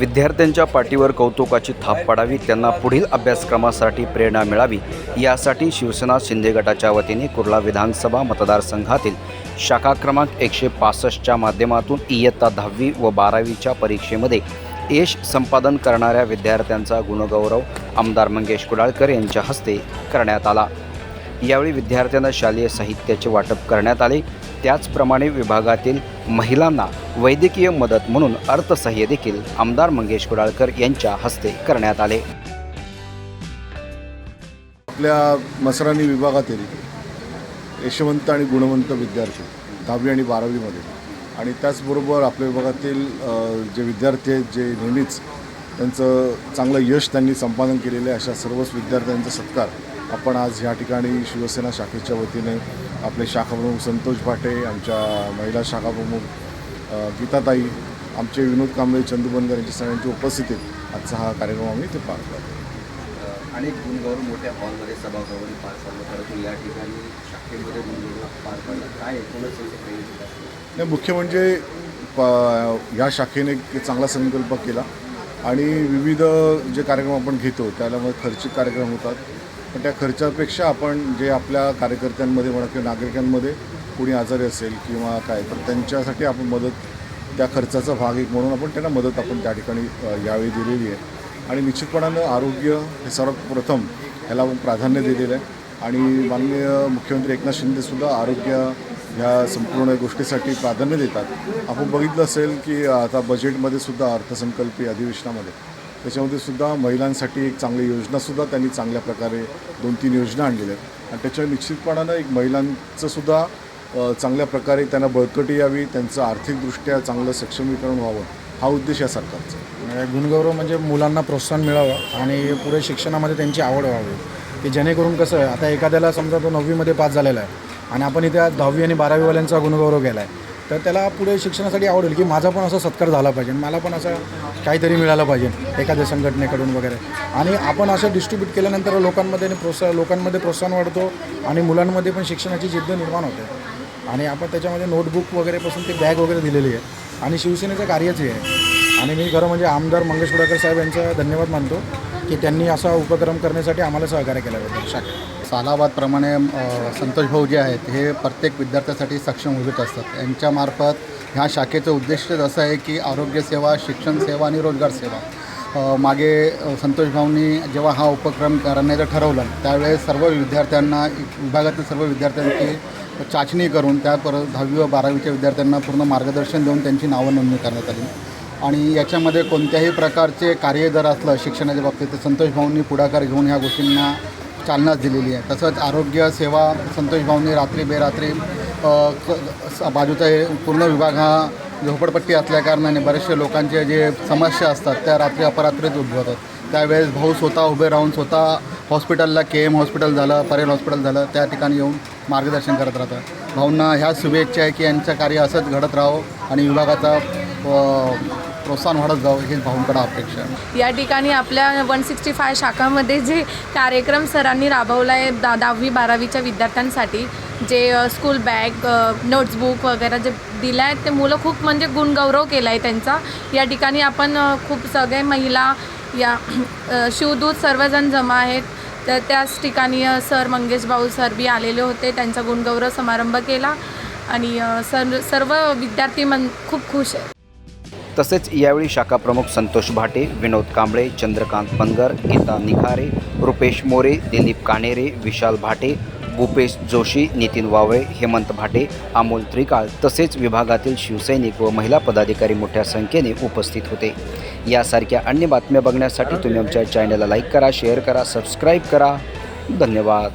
विद्यार्थ्यांच्या पाठीवर कौतुकाची थाप पडावी त्यांना पुढील अभ्यासक्रमासाठी प्रेरणा मिळावी यासाठी शिवसेना शिंदे गटाच्या वतीने कुर्ला विधानसभा मतदारसंघातील शाखा क्रमांक एकशे पासष्टच्या माध्यमातून इयत्ता दहावी व बारावीच्या परीक्षेमध्ये यश संपादन करणाऱ्या विद्यार्थ्यांचा गुणगौरव आमदार मंगेश कुडाळकर यांच्या हस्ते करण्यात आला. यावेळी विद्यार्थ्यांना शालेय साहित्याचे वाटप करण्यात आले. त्याचप्रमाणे विभागातील महिलांना वैद्यकीय मदत म्हणून अर्थसहाय्य देखील आमदार मंगेश कुडाळकर यांच्या हस्ते करण्यात आले. आपल्या मसराणी विभागातील यशवंत आणि गुणवंत विद्यार्थी दहावी आणि बारावीमध्ये. आणि त्याचबरोबर आपल्या विभागातील जे विद्यार्थी आहेत जे नेहमीच त्यांचं चांगलं यश त्यांनी संपादन केलेलं आहे अशा सर्वच विद्यार्थ्यांचा सत्कार आपण आज ह्या ठिकाणी शिवसेना शाखेच्या वतीने आपले शाखाप्रमुख संतोष भाटे आमच्या महिला शाखाप्रमुख गीताताई आमचे विनोद कांबळे चंदू बनगर यांच्या सगळ्यांच्या उपस्थितीत आजचा हा कार्यक्रम आम्ही ते पार पाडतो. अनेक गुणगौरव मोठ्या हॉलमध्ये सभागृहामध्ये पार पडलं. परंतु या ठिकाणी शाखेमध्ये गुणगौरव पार पडला काय एकूणच नाही मुख्य म्हणजे प ह्या शाखेने एक चांगला संकल्प केला आणि विविध जे कार्यक्रम आपण घेतो त्याला मग खर्चिक कार्यक्रम होतात. पण त्या खर्चापेक्षा आपण जे आपल्या कार्यकर्त्यांमध्ये म्हणा किंवा नागरिकांमध्ये कोणी आजारी असेल किंवा काय तर त्यांच्यासाठी आपण मदत त्या खर्चाचा भाग एक म्हणून आपण त्यांना मदत आपण त्या ठिकाणी यावेळी दिलेली आहे. आणि निश्चितपणानं आरोग्य हे सर्वात प्रथम ह्याला प्राधान्य दिलेलं आहे. आणि माननीय मुख्यमंत्री एकनाथ शिंदेसुद्धा आरोग्य ह्या संपूर्ण गोष्टीसाठी प्राधान्य देतात. आपण बघितलं असेल की आता बजेटमध्ये सुद्धा अर्थसंकल्पीय अधिवेशनामध्ये त्याच्यामध्ये सुद्धा महिलांसाठी एक चांगली योजनासुद्धा त्यांनी चांगल्या प्रकारे दोन तीन योजना आणलेल्या आहेत. आणि त्याच्या निश्चितपणानं एक महिलांचंसुद्धा चांगल्या प्रकारे त्यांना बळकटी यावी त्यांचं आर्थिकदृष्ट्या चांगलं सक्षमीकरण व्हावं हा उद्देश या सरकारचा म्हणजे गुणगौरव म्हणजे मुलांना प्रोत्साहन मिळावं आणि पुढे शिक्षणामध्ये त्यांची आवड व्हावी. की जेणेकरून कसं आहे आता एखाद्याला समजा तो नववीमध्ये पास झालेला आहे आणि आपण इथे दहावी आणि बारावीवाल्यांचा गुणगौरव केला आहे तर त्याला पुढे शिक्षणासाठी आवडेल की माझा पण असा सत्कार झाला पाहिजे. मला पण असं काहीतरी मिळालं पाहिजे एखाद्या संघटनेकडून वगैरे. आणि आपण असं डिस्ट्रीब्यूट केल्यानंतर लोकांमध्ये आणि प्रोत्साहन लोकांमध्ये प्रोत्साहन वाढतो आणि मुलांमध्ये पण शिक्षणाची जिद्द निर्माण होते. आणि आपण त्याच्यामध्ये नोटबुक वगैरेपासून ती बॅग वगैरे दिलेली आहे. आणि शिवसेनेचं कार्यच आहे. आणि मी खरं म्हणजे आमदार मंगेश कुडाकर साहेब यांचा धन्यवाद मानतो. की त्यांनी असा उपक्रम करण्यासाठी आम्हाला सहकार्य केल्याबद्दल शाखेत सालाबादप्रमाणे संतोष भाऊ जे आहेत हे प्रत्येक विद्यार्थ्यासाठी सक्षम होत असतात. यांच्यामार्फत ह्या शाखेचं उद्दिष्ट असं आहे की आरोग्यसेवा शिक्षण सेवा आणि रोजगार सेवा. मागे संतोष भाऊंनी जेव्हा हा उपक्रम करण्याचं ठरवलं त्यावेळेस सर्व विद्यार्थ्यांना विभागातील सर्व विद्यार्थ्यांची चाचणी करून त्या परत दहावी व बारावीच्या विद्यार्थ्यांना पूर्ण मार्गदर्शन देऊन त्यांची नावं नोंदणी करण्यात आली. आणि याच्यामध्ये कोणत्याही प्रकारचे कार्य जर असलं शिक्षणाच्या बाबतीत तर संतोष भाऊंनी पुढाकार घेऊन ह्या गोष्टींना चालनाच दिलेली आहे. तसंच आरोग्य सेवा संतोष भाऊंनी रात्री बेरात्री बाजूचा हे पूर्ण विभाग हा झोपडपट्टी असल्याकारणाने बरेचसे लोकांचे जे समस्या असतात त्या रात्री अपरात्रीच उद्भवतात त्यावेळेस भाऊ स्वतः उभे राहून स्वतः हॉस्पिटलला के एम हॉस्पिटल झालं परेल हॉस्पिटल झालं त्या ठिकाणी येऊन मार्गदर्शन करत राहतं भाऊंना ह्या शुभेच्छा आहे की यांचं कार्य असंच घडत राहो आणि विभागाचा प्रोत्साहन वाढत जावं हे भाऊंकडे अपेक्षा आहे. या ठिकाणी आपल्या वन सिक्स्टी फाय शाखामध्ये जे कार्यक्रम सरांनी राबवला आहे दा दहावी बारावीच्या विद्यार्थ्यांसाठी जे स्कूल बॅग नोट्सबुक वगैरे जे दिलं आहे ते मुलं खूप म्हणजे गुणगौरव केला आहे त्यांचा. या ठिकाणी आपण खूप सगळे महिला या शिवदूत सर्वजण जमा आहेत. तर त्याच ठिकाणी सर मंगेश भाऊ सर बी आलेले होते त्यांचा गुणगौरव समारंभ केला. आणि सर सर्व विद्यार्थी मन खूप खुश आहेत. तसेच यावेळी शाखा प्रमुख संतोष भाटे विनोद कांबळे चंद्रकांत पंगर गीता निखारे रुपेश मोरे दिलीप कानेरे विशाल भाटे भूपेश जोशी नितीन वावळे हेमंत भाटे अमोल त्रिकाळ तसेच विभागातील शिवसैनिक व महिला पदाधिकारी मोठ्या संख्येने उपस्थित होते. यासारख्या अन्य बातम्या बघण्यासाठी तुम्ही आमच्या चॅनलला लाईक करा शेअर करा सबस्क्राईब करा. धन्यवाद.